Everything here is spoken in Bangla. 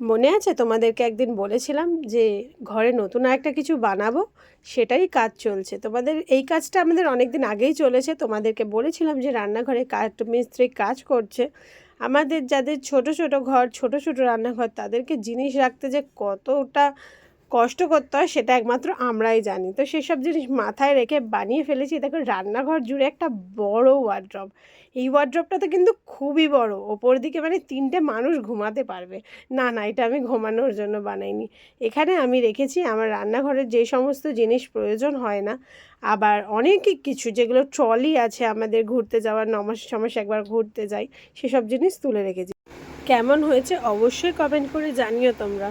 মনে আছে? তোমাদেরকে একদিন বলেছিলাম যে, ঘরে নতুন একটা কিছু বানাবো, সেটাই কাজ চলছে। তোমাদের এই কাজটা আমাদের অনেক দিন আগেই চলেছে। তোমাদেরকে বলেছিলাম যে, রান্নাঘরে কাঠ মিস্ত্রি কাজ করছে। আমাদের যাদের ছোট ছোট ঘর, ছোট ছোট রান্নাঘর, তাদেরকে জিনিস রাখতে যে কতটা কষ্ট করতে হয়, সেটা একমাত্র আমরাই জানি। তো সেসব জিনিস মাথায় রেখে বানিয়ে ফেলেছি। দেখো রান্নাঘর জুড়ে একটা বড় ওয়ার্ড্রপ এই ওয়ার্ড্রপটা তো কিন্তু খুবই বড়। ওপর দিকে মানে তিনটে মানুষ ঘুমাতে পারবে। না না, এটা আমি ঘুমানোর জন্য বানাইনি। এখানে আমি রেখেছি, আমার রান্নাঘরের যে সমস্ত জিনিস প্রয়োজন হয় না, আবার অনেক কিছু, যেগুলো ট্রলি আছে আমাদের ঘুরতে যাওয়ার, নমাস ছমাস একবার ঘুরতে যাই, সেসব জিনিস তুলে রেখেছি। কেমন হয়েছে অবশ্যই কমেন্ট করে জানিও তোমরা।